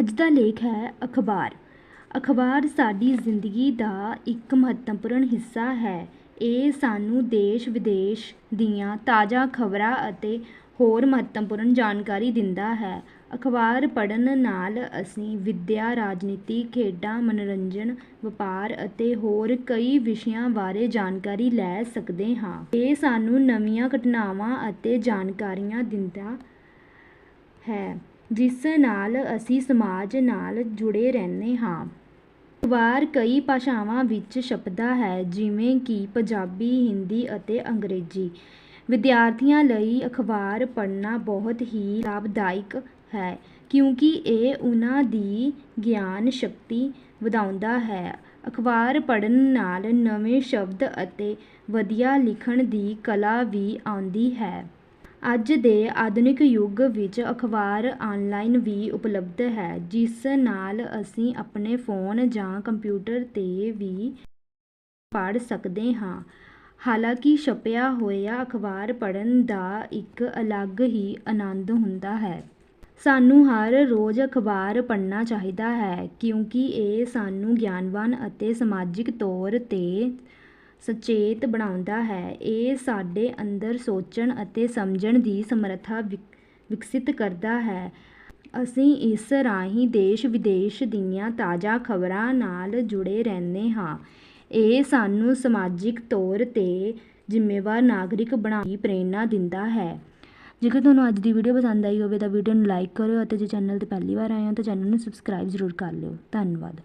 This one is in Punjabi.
ਅੱਜ ਦਾ ਲੇਖ ਹੈ ਅਖਬਾਰ। ਅਖਬਾਰ ਸਾਡੀ ਜ਼ਿੰਦਗੀ ਦਾ ਇੱਕ ਮਹੱਤਵਪੂਰਨ ਹਿੱਸਾ ਹੈ। ਇਹ ਸਾਨੂੰ ਦੇਸ਼ ਵਿਦੇਸ਼ ਦੀਆਂ ਤਾਜ਼ਾ ਖਬਰਾਂ ਅਤੇ ਹੋਰ ਮਹੱਤਵਪੂਰਨ ਜਾਣਕਾਰੀ ਦਿੰਦਾ ਹੈ। ਅਖਬਾਰ ਪੜ੍ਹਨ ਨਾਲ ਅਸੀਂ ਵਿੱਦਿਆ, ਰਾਜਨੀਤੀ, ਖੇਡਾਂ, ਮਨੋਰੰਜਨ, ਵਪਾਰ ਅਤੇ ਹੋਰ ਕਈ ਵਿਸ਼ਿਆਂ ਬਾਰੇ ਜਾਣਕਾਰੀ ਲੈ ਸਕਦੇ ਹਾਂ। ਇਹ ਸਾਨੂੰ ਨਵੀਆਂ ਘਟਨਾਵਾਂ ਅਤੇ ਜਾਣਕਾਰੀਆਂ ਦਿੰਦਾ ਹੈ। ਜਿਸ ਨਾਲ ਅਸੀਂ ਸਮਾਜ ਨਾਲ ਜੁੜੇ ਰਹਿੰਦੇ ਹਾਂ। ਅਖਬਾਰ ਕਈ ਭਾਸ਼ਾਵਾਂ ਵਿੱਚ ਛਪਦਾ ਹੈ, ਜਿਵੇਂ ਕਿ ਪੰਜਾਬੀ, ਹਿੰਦੀ ਅਤੇ ਅੰਗਰੇਜ਼ੀ। ਵਿਦਿਆਰਥੀਆਂ ਲਈ ਅਖਬਾਰ ਪੜ੍ਹਨਾ ਬਹੁਤ ਹੀ ਲਾਭਦਾਇਕ ਹੈ, ਕਿਉਂਕਿ ਇਹ ਉਹਨਾਂ ਦੀ ਗਿਆਨ ਸ਼ਕਤੀ ਵਧਾਉਂਦਾ ਹੈ। ਅਖਬਾਰ ਪੜ੍ਹਨ ਨਾਲ ਨਵੇਂ ਸ਼ਬਦ ਅਤੇ ਵਧੀਆ ਲਿਖਣ ਦੀ ਕਲਾ ਵੀ ਆਉਂਦੀ ਹੈ। ਅੱਜ ਦੇ ਆਧੁਨਿਕ ਯੁੱਗ ਵਿੱਚ ਅਖਬਾਰ ਆਨਲਾਈਨ ਵੀ ਉਪਲਬਧ ਹੈ, ਜਿਸ ਨਾਲ ਅਸੀਂ ਆਪਣੇ ਫੋਨ ਜਾਂ ਕੰਪਿਊਟਰ 'ਤੇ ਵੀ ਪੜ੍ਹ ਸਕਦੇ ਹਾਂ। ਹਾਲਾਂਕਿ ਛਪਿਆ ਹੋਇਆ ਅਖਬਾਰ ਪੜ੍ਹਨ ਦਾ ਇੱਕ ਅਲੱਗ ਹੀ ਆਨੰਦ ਹੁੰਦਾ ਹੈ। ਸਾਨੂੰ ਹਰ ਰੋਜ਼ ਅਖਬਾਰ ਪੜ੍ਹਨਾ ਚਾਹੀਦਾ ਹੈ, ਕਿਉਂਕਿ ਇਹ ਸਾਨੂੰ ਗਿਆਨਵਾਨ ਅਤੇ ਸਮਾਜਿਕ ਤੌਰ 'ਤੇ ਸੁਚੇਤ ਬਣਾਉਂਦਾ ਹੈ। ਇਹ ਸਾਡੇ ਅੰਦਰ ਸੋਚਣ ਅਤੇ ਸਮਝਣ ਦੀ ਸਮਰੱਥਾ ਵਿਕਸਿਤ ਕਰਦਾ ਹੈ। ਅਸੀਂ ਇਸ ਰਾਹੀਂ ਦੇਸ਼ ਵਿਦੇਸ਼ ਦੀਆਂ ਤਾਜ਼ਾ ਖਬਰਾਂ ਨਾਲ ਜੁੜੇ ਰਹਿੰਦੇ ਹਾਂ। ਇਹ ਸਾਨੂੰ ਸਮਾਜਿਕ ਤੌਰ 'ਤੇ ਜ਼ਿੰਮੇਵਾਰ ਨਾਗਰਿਕ ਬਣਾਉਣ ਦੀ ਪ੍ਰੇਰਨਾ ਦਿੰਦਾ ਹੈ। ਜੇਕਰ ਤੁਹਾਨੂੰ ਅੱਜ ਦੀ ਵੀਡੀਓ ਪਸੰਦ ਆਈ ਹੋਵੇ ਤਾਂ ਵੀਡੀਓ ਨੂੰ ਲਾਈਕ ਕਰਿਓ ਅਤੇ ਜੇ ਚੈਨਲ ਤੇ ਪਹਿਲੀ ਵਾਰ ਆਏ ਹੋ ਤਾਂ ਚੈਨਲ ਨੂੰ ਸਬਸਕ੍ਰਾਈਬ ਜ਼ਰੂਰ ਕਰ ਲਿਓ। ਧੰਨਵਾਦ।